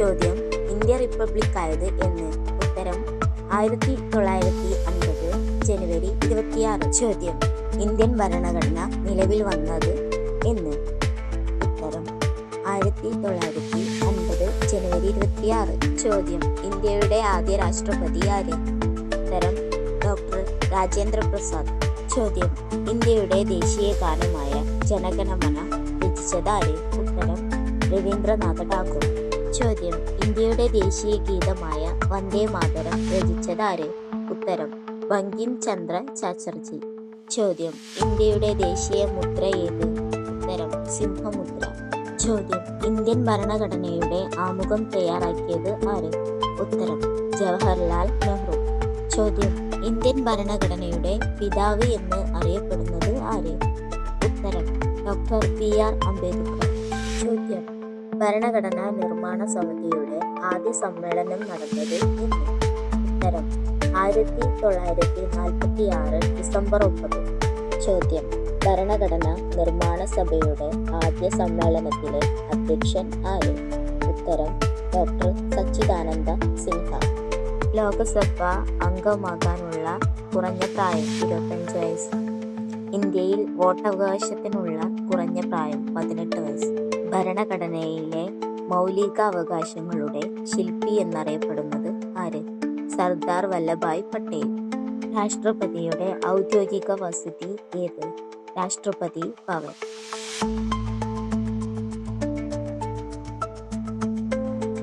ചോദ്യം India republic ആയത് എന്ന്. ഉത്തരം ആയിരത്തി തൊള്ളായിരത്തി അൻപത് ജനുവരി ഇരുപത്തിയാറ്. ചോദ്യം ഇന്ത്യൻ ഭരണഘടന നിലവിൽ വന്നത് എന്ന്. ഉത്തരം ആയിരത്തി തൊള്ളായിരത്തി അൻപത് ജനുവരി ഇരുപത്തിയാറ്. ചോദ്യം ഇന്ത്യയുടെ ആദ്യ രാഷ്ട്രപതി ആര്? ഉത്തരം ഡോക്ടർ രാജേന്ദ്ര പ്രസാദ്. ചോദ്യം ഇന്ത്യയുടെ ദേശീയ ഗാനമായ ജനഗണമന രചിച്ചതാര് ഉത്തരം രവീന്ദ്രനാഥ ടാഗോർ. ചോദ്യം. ഇന്ത്യയുടെ ദേശീയ ഗീതമായ വന്ദേ മാതരം രചിച്ചതാര്? ഉത്തരം. ബങ്കിം ചന്ദ്ര ചാറ്റർജി. ചോദ്യം. ഇന്ത്യയുടെ ദേശീയ മുദ്ര ഏത്? ഉത്തരം. സിംഹമുദ്ര. ചോദ്യം. ഇന്ത്യൻ ഭരണഘടനയുടെ ആമുഖം തയ്യാറാക്കിയത് ആര്? ഉത്തരം. ജവഹർലാൽ നെഹ്റു. ചോദ്യം. ഇന്ത്യൻ ഭരണഘടനയുടെ പിതാവ് എന്ന് അറിയപ്പെടുന്നത് ആര്? ഉത്തരം. Doctor B R Ambedkar. ചോദ്യം. ഭരണഘടനാ നിർമ്മാണ സമിതിയുടെ ആദ്യ സമ്മേളനം നടന്നത് എന്ന് ഉത്തരം. ആയിരത്തി തൊള്ളായിരത്തി നാൽപ്പത്തി ആറ് ഡിസംബർ ഒമ്പത്. ചോദ്യം. ഭരണഘടന നിർമ്മാണ സഭയുടെ ആദ്യ സമ്മേളനത്തിലെ അധ്യക്ഷൻ ആര്? ഉത്തരം. ഡോക്ടർ സച്ചിദാനന്ദ സിൻഹ. ലോകസഭ അംഗമാകാനുള്ള കുറഞ്ഞ പ്രായം ഇരുപത്തഞ്ച് വയസ്സ്. ഇന്ത്യയിൽ വോട്ടവകാശത്തിനുള്ള കുറഞ്ഞ പ്രായം പതിനെട്ട് വയസ്സ്. ഭരണഘടനയിലെ മൗലികാവകാശങ്ങളുടെ ശില്പി എന്നറിയപ്പെടുന്നത് ആര്? സർദാർ വല്ലഭായ് പട്ടേൽ. രാഷ്ട്രപതിയുടെ ഔദ്യോഗിക വസതി ഏത്? രാഷ്ട്രപതി ഭവൻ